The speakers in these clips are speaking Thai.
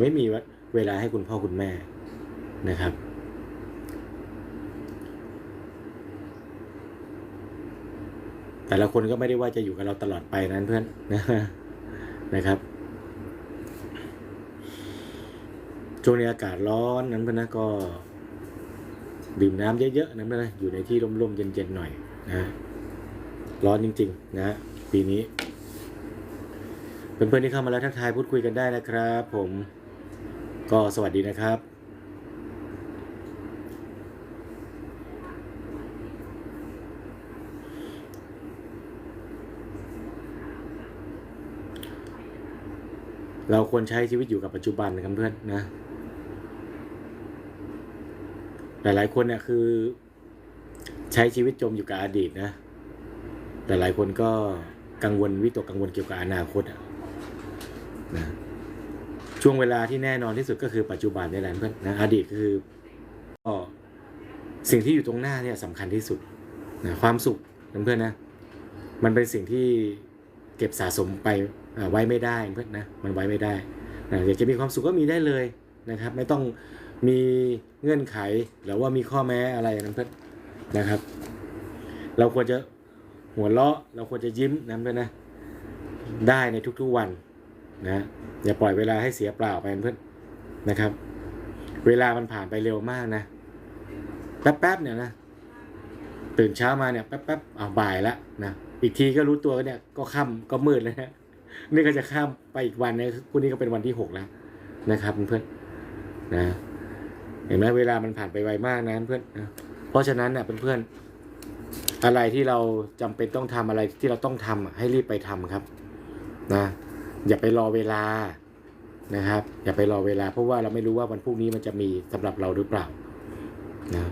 ไม่มีเวลาให้คุณพ่อคุณแม่นะครับ แต่ละคนก็ไม่ได้ว่าจะอยู่กับเราตลอดไปนั้นเพื่อนนะครับช่วงนี้อากาศร้อนนั้นเพื่อนนะก็ ดื่มน้ำเยอะๆนะเพื่อนนะอยู่ในที่ร่มๆเย็นๆหน่อยนะร้อนจริง ๆ นะ ปีนี้เพื่อนๆที่เข้ามาแล้วทักทายพูดคุยกันได้นะครับ ผม ก็สวัสดีนะครับเราควรใช้ชีวิตอยู่กับปัจจุบันนะครับเพื่อนนะ หลายๆคนเนี่ยคือ ใช้ชีวิตจมอยู่กับอดีตนะแต่หลายคนก็กังวลวิตกกังวลเกี่ยวกับอนาคตอะนะ ช่วงเวลาที่แน่นอนที่สุดก็คือปัจจุบันนี่แหละเพื่อนนะอดีตคือก็สิ่งที่อยู่ตรงหน้าเนี่ยสำคัญที่สุดนะความสุขนะเพื่อนนะมันเป็นสิ่งที่เก็บสะสมไปไว้ไม่ได้เพื่อนนะมันไว้ไม่ได้นะอยากจะมีความสุขก็มีได้เลยนะครับ ไม่ต้องมีเงื่อนไขหรือว่ามีข้อแม้อะไรนะเพื่อนนะครับ เราควรจะหัวเราะเราควรจะยิ้มนะเพื่อนนะได้ในทุกๆวัน นะอย่าปล่อยเวลาให้เสียเปล่าไปเพื่อนนะครับ เวลามันผ่านไปเร็วมากนะแป๊บๆเนี่ยนะตื่นเช้ามาเนี่ยแป๊บๆอ่าบ่ายละนะอีกทีก็รู้ตัวก็เนี่ยก็ค่ำก็มืดแล้วนะนี่ก็จะข้ามไปอีกวันนะพรุ่นี้ก็เป็นวันที่หกแล้วนะครับเพื่อนนะเห็นไหมเวลามันผ่านไปไวมากนะเพื่อนนะเพราะฉะนั้นเนี่ยเพื่อนๆอะไรที่เราจำเป็นต้องทำอะไรที่เราต้องทำอะให้รีบไปทำครับ นะ อย่าไปรอเวลานะครับ อย่าไปรอเวลา เพราะว่าเราไม่รู้ว่าวันพรุ่งนี้มันจะมีสำหรับเราหรือเปล่านะ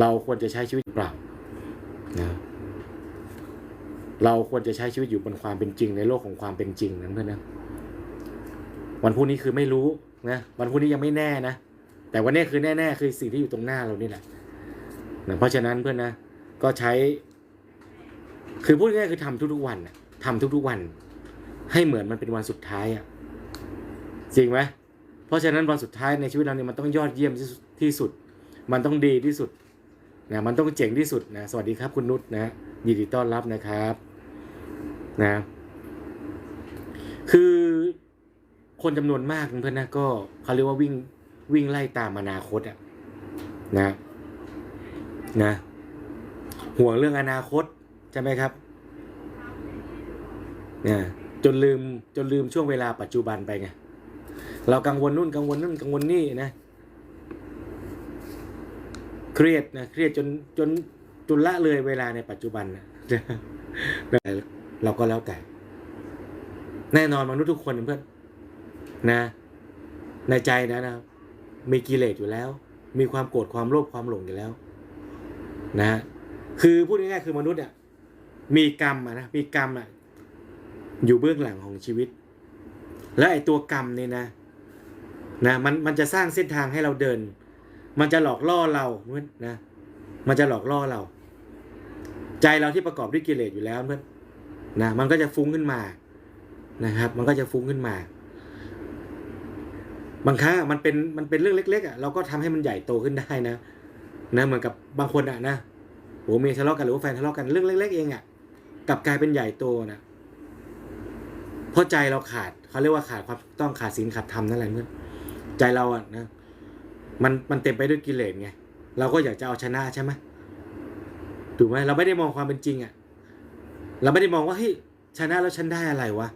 เราควรจะใช้ชีวิตเปล่านะเราควรจะใช้ชีวิตอยู่บนความเป็นจริง ในโลกของความเป็นจริงนั้นเพื่อนนะวันพรุ่งนี้คือไม่รู้นะวันพรุ่งนี้ยังไม่แน่นะแต่วันนี้คือแน่ ๆ คือสิ่งที่อยู่ตรงหน้าเรานี่แหละนะเพราะฉะนั้นเพื่อนนะก็ใช้ คือพูดง่ายคือทำทุกๆวันน่ะทำทุกๆวัน ให้เหมือนมันเป็นวันสุดท้ายอะจริงไหมเพราะฉะนั้นวันสุดท้ายในชีวิตเราเนี่ยมันต้องยอดเยี่ยมที่สุด มันต้องดีที่สุดนะมันต้องเจ๋งที่สุดนะสวัสดีครับคุณนุชนะยินดีต้อนรับนะครับนะคือคนจำนวนมากเพื่อนนะก็เขาเรียกว่าวิ่งวิ่งไล่ตามอนาคตอะนะนะห่วงเรื่องอนาคตใช่ไหมครับเนี่ย จนลืมจนลืมช่วงเวลาปัจจุบันไปไงเรากังวลนู่นกังวลนู่นกังวลนี่นะ เครียดนะเครียดจนจนจนละเลยเวลาในปัจจุบันนะเราก็แล้วแต่แน่นอนมนุษย์ทุกคนเพื่อนนะ ในใจนะนะมีกิเลสอยู่แล้ว มีความโกรธความโลภความหลงอยู่แล้ว นะฮะคือพูดง่ายๆคือมนุษย์อะมีกรรมอะนะมีกรรมอะ อยู่เบื้องหลังของชีวิต และไอตัวกรรมเนี่ยนะนะมันมันจะสร้างเส้นทางให้เราเดิน มันจะหลอกล่อเราเพื่อนนะมันจะหลอกล่อเรา ใจเราที่ประกอบด้วยกิเลสอยู่แล้วเพื่อนนะมันก็จะฟุ้งขึ้นมานะครับ มันก็จะฟุ้งขึ้นมา บางครั้งมันเป็นมันเป็นเรื่องเล็ก ๆอะเราก็ทำให้มันใหญ่โตขึ้นได้นะนะเหมือนกับบางคนอะนะโหเมียทะเลาะกันหรือว่าแฟนทะเลาะกันเรื่องเล็ก ๆ เองอะกลับกลายเป็นใหญ่โตนะ เพราะใจเราขาดเขาเรียกว่าขาดความถูกต้องขาดศีลขาดธรรมนั่นแหละเมื่อใจเราอะนะมันมันเต็มไปด้วยกิเลสไงเราก็อยากจะเอาชนะใช่ไหมถูกไหมเราไม่ได้มองความเป็นจริงอะ เราไม่ได้มองว่าเฮ้ยชนะแล้วฉันได้อะไรวะ